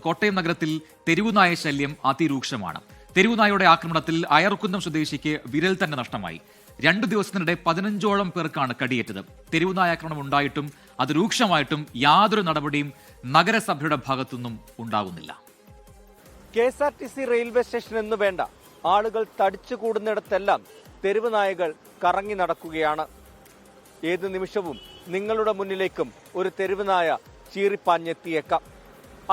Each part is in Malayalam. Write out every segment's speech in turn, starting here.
കോട്ടയം നഗരത്തിൽ തെരുവുനായ ശല്യം അതിരൂക്ഷമാണ്. തെരുവുനായയുടെ ആക്രമണത്തിൽ അയർക്കുന്നം സ്വദേശിക്ക് വിരൽ തന്നെ നഷ്ടമായി. രണ്ടു ദിവസത്തിനിടെ പതിനഞ്ചോളം പേർക്കാണ് കടിയേറ്റത്. തെരുവുനായ ആക്രമണം ഉണ്ടായിട്ടും അത് രൂക്ഷമായിട്ടും യാതൊരു നടപടിയും നഗരസഭയുടെ ഭാഗത്തുനിന്നും ഉണ്ടാകുന്നില്ല. K S R T C railway station എന്ന് വേണ്ട. ആളുകൾ തടിച്ചു കൂടുന്നിടത്തെല്ലാം തെരുവുനായകൾ കറങ്ങി നടക്കുകയാണ്. ഏത് നിമിഷവും നിങ്ങളുടെ മുന്നിലേക്കും ഒരു തെരുവുനായ ചീറിപ്പാഞ്ഞെത്തിയേക്കാം.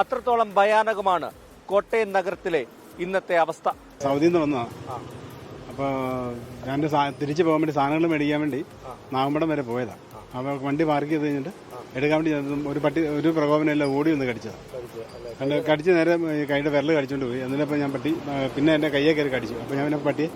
അത്രത്തോളം ഭയാനകമാണ് കോട്ടയം നഗരത്തിലെ ഇന്നത്തെ അവസ്ഥ. സൗദിയിൽ നിന്ന് വന്നതാ അപ്പോൾ ഞാൻ തിരിച്ചു പോകാൻ വേണ്ടി സാധനങ്ങൾ മേടിക്കാൻ വേണ്ടി നാഗമ്പടം വരെ പോയതാ. അപ്പോൾ വണ്ടി പാർക്ക് ചെയ്ത് കഴിഞ്ഞിട്ട് എടുക്കാൻ വേണ്ടി ഒരു പട്ടി ഒരു പ്രകോപനമില്ല ഓടി ഒന്ന് കടിച്ചതാ. കണ്ട് കടിച്ച് നേരെ കൈയുടെ വിരൽ കടിച്ചുകൊണ്ട് പോയി. എന്നിട്ടപ്പോൾ ഞാൻ പട്ടി പിന്നെ എന്നെ കയ്യെ കയറി കടിച്ചു. അപ്പോൾ ഞാൻ പിന്നെ പട്ടിയെ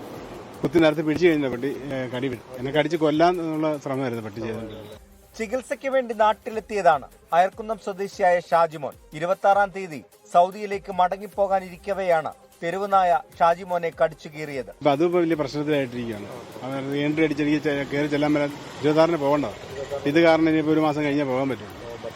കുത്തി നേരത്തെ പിടിച്ചു കഴിഞ്ഞ പട്ടി കടി വിട്ടു. എന്നെ കടിച്ച് കൊല്ലാൻ എന്നുള്ള ശ്രമമായിരുന്നു പട്ടി ചെയ്തുകൊണ്ടിരുന്നത് ചികിത്സയ്ക്ക് വേണ്ടി നാട്ടിലെത്തിയതാണ് അയർക്കുന്നം സ്വദേശിയായ ഷാജിമോൻ. ഇരുപത്തി ആറാം തീയതി സൗദിയിലേക്ക് മടങ്ങിപ്പോകാനിരിക്കവെയാണ് തെരുവുനായ ഷാജിമോനെ കടിച്ചു കീറിയത്. അത് വലിയ പ്രശ്നത്തിലായിട്ടിരിക്കുകയാണ്. എൻട്രി കയറി ചെല്ലാൻ വരാൻ ഇരുപത്താറിന് പോകേണ്ടത്. ഇത് കാരണം ഇനിയിപ്പോൾ ഒരു മാസം കഴിഞ്ഞാൽ പോകാൻ പറ്റും.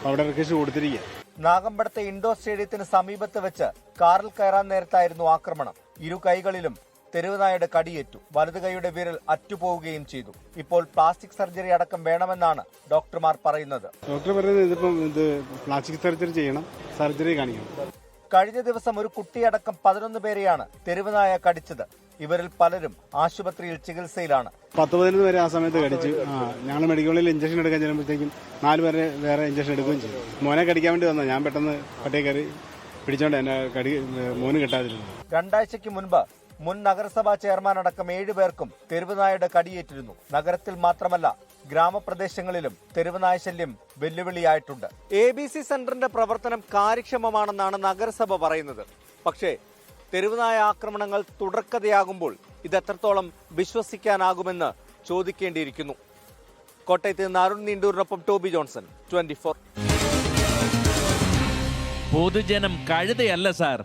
അവിടെ റിക്വസ്റ്റ് കൊടുത്തിരിക്കുക. നാഗമ്പടത്തെ ഇൻഡോർ സ്റ്റേഡിയത്തിന് സമീപത്ത് വെച്ച് കാറിൽ കയറാൻ നേരത്തായിരുന്നു ആക്രമണം. ഇരു കൈകളിലും തെരുവുനായുടെ കടിയേറ്റു. വലതു കൈയുടെ വിരൽ അറ്റുപോവുകയും ചെയ്തു. ഇപ്പോൾ പ്ലാസ്റ്റിക് സർജറി അടക്കം വേണമെന്നാണ് ഡോക്ടർമാർ പറയുന്നത്. ഡോക്ടർ പറയുന്നത് ഇതിപ്പം ഇത് പ്ലാസ്റ്റിക് സർജറി ചെയ്യണം സർജറി കാണിക്കണം. കഴിഞ്ഞ ദിവസം ഒരു കുട്ടിയടക്കം പതിനൊന്ന് പേരെയാണ് തെരുവുനായ കടിച്ചത്. ഇവരിൽ പലരും ആശുപത്രിയിൽ ചികിത്സയിലാണ്. പത്ത് പതിനൊന്ന് വരെ ആ സമയത്ത് കടിച്ചു ആ ഞങ്ങൾ മെഡിക്കലിൽ ഇഞ്ചക്ഷൻ എടുക്കാൻ ചെല്ലുമ്പോഴത്തേക്കും നാല് പേരെ വേറെ ഇഞ്ചക്ഷൻ എടുക്കുകയും ചെയ്തു. മോനെ കടിക്കാൻ വേണ്ടി വന്നു ഞാൻ പെട്ടെന്ന് പട്ടിയെ കയറി പിടിച്ചോണ്ട് എന്നെ കടി മോന് കിട്ടാതിരുന്നു. രണ്ടാഴ്ചയ്ക്ക് മുൻപ് മുൻ നഗരസഭാ ചെയർമാൻ അടക്കം ഏഴുപേർക്കും തെരുവുനായുടെ കടിയേറ്റിരുന്നു. നഗരത്തിൽ മാത്രമല്ല ഗ്രാമപ്രദേശങ്ങളിലും തെരുവുനായ ശല്യം വെല്ലുവിളിയായിട്ടുണ്ട്. എ ബി സി സെന്ററിന്റെ പ്രവർത്തനം കാര്യക്ഷമമാണെന്നാണ് നഗരസഭ പറയുന്നത്. പക്ഷേ തെരുവുനായ ആക്രമണങ്ങൾ തുടർക്കഥയാകുമ്പോൾ ഇത് എത്രത്തോളം വിശ്വസിക്കാനാകുമെന്ന് ചോദിക്കേണ്ടിയിരിക്കുന്നു. കോട്ടയത്ത് നിന്ന് അരുൺ നീണ്ടൂരിനൊപ്പം ടോബി ജോൺസൺ ട്വന്റി ഫോർ. പൊതുജനം കഴുതയല്ല സാർ.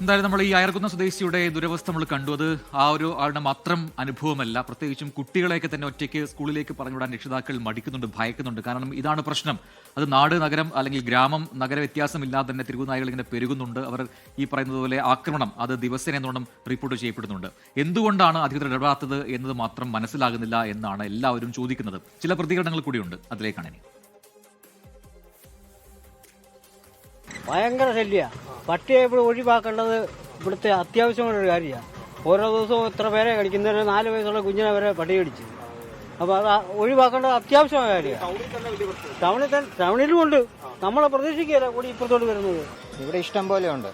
എന്തായാലും നമ്മൾ ഈ അയർകുന്ന സ്വദേശിയുടെ ദുരവസ്ഥ നമ്മൾ കണ്ടു. അത് ആ ഒരു ആളുടെ മാത്രം അനുഭവമല്ല. പ്രത്യേകിച്ചും കുട്ടികളെയൊക്കെ തന്നെ ഒറ്റയ്ക്ക് സ്കൂളിലേക്ക് പറഞ്ഞുവിടാൻ രക്ഷിതാക്കൾ മടിക്കുന്നുണ്ട് ഭയക്കുന്നുണ്ട്. കാരണം ഇതാണ് പ്രശ്നം. അത് നാട് നഗരം അല്ലെങ്കിൽ ഗ്രാമം നഗര വ്യത്യാസമില്ലാതെ തന്നെ തിരുവനായകൾ ഇങ്ങനെ പെരുകുന്നുണ്ട്. അവർ ഈ പറയുന്നത് പോലെ ആക്രമണം അത് ദിവസേന എന്നോണം റിപ്പോർട്ട് ചെയ്യപ്പെടുന്നുണ്ട്. എന്തുകൊണ്ടാണ് അധികൃതർ ഇടപെടാത്തത് എന്നത് മാത്രം മനസ്സിലാകുന്നില്ല എന്നാണ് എല്ലാവരും ചോദിക്കുന്നത്. ചില പ്രതികരണങ്ങൾ കൂടിയുണ്ട്. അതിലേക്കാണ് ഇനി. ഭയങ്കര ശല്യ. പട്ടിയെ ഇവിടെ ഒഴിവാക്കേണ്ടത് ഇവിടുത്തെ അത്യാവശ്യമായ ഒരു കാര്യമാണ് ഓരോ ദിവസവും എത്ര പേരെ കടിക്കുന്നവരെ നാല് വയസ്സുള്ള കുഞ്ഞിനെ വരെ പട്ടി കടിച്ചു അപ്പൊ അത് ഒഴിവാക്കേണ്ടത് അത്യാവശ്യമായ കാര്യമാണ് ടൗണിൽ തന്നെ ടൗണിലും ഉണ്ട്. നമ്മളെ പ്രതീക്ഷിക്കുകയല്ല കൂടി ഇപ്പുറത്തോട്ട് വരുന്നത്. ഇവിടെ ഇഷ്ടം പോലെ ഉണ്ട്.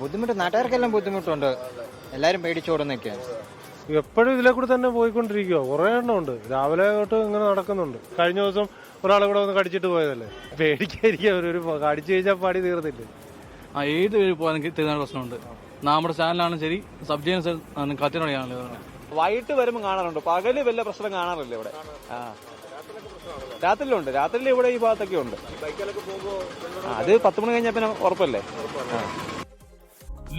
ബുദ്ധിമുട്ട് നാട്ടുകാർക്കെല്ലാം ബുദ്ധിമുട്ടുണ്ട്. എല്ലാരും പേടിച്ചോടുന്നൊക്കെയാണ് എപ്പോഴും ഇതിലെ കൂടി തന്നെ പോയിക്കൊണ്ടിരിക്കുക കുറെ എണ്ണം ഉണ്ട്. രാവിലെ തൊട്ട് ഇങ്ങനെ നടക്കുന്നുണ്ട്. കഴിഞ്ഞ ദിവസം ഒരാളെ കൂടെ ഒന്ന് കടിച്ചിട്ട് പോയതല്ലേ? പേടിക്കായിരിക്കും ഒരു കടിച്ചു കഴിഞ്ഞാൽ പാടി തീർന്നില്ലേ? ആ ഏത് വഴി പോകാൻ തരുന്ന പ്രശ്നമുണ്ട്. നമ്മുടെ ചാനലാണെങ്കിലും ശരി സബ് ജില്ലൻസ് കത്തിനോടെയാണല്ലോ വൈകിട്ട് വരുമ്പോൾ കാണാറുണ്ട്. പകൽ വല്ല പ്രശ്നം കാണാറില്ല ഇവിടെ? ആ. രാത്രിയിലുണ്ട്. രാത്രിയിൽ ഇവിടെ ഈ ഭാഗത്തൊക്കെ ഉണ്ട്. അത് പത്ത് മണി കഴിഞ്ഞാൽ പിന്നെ ഉറപ്പല്ലേ?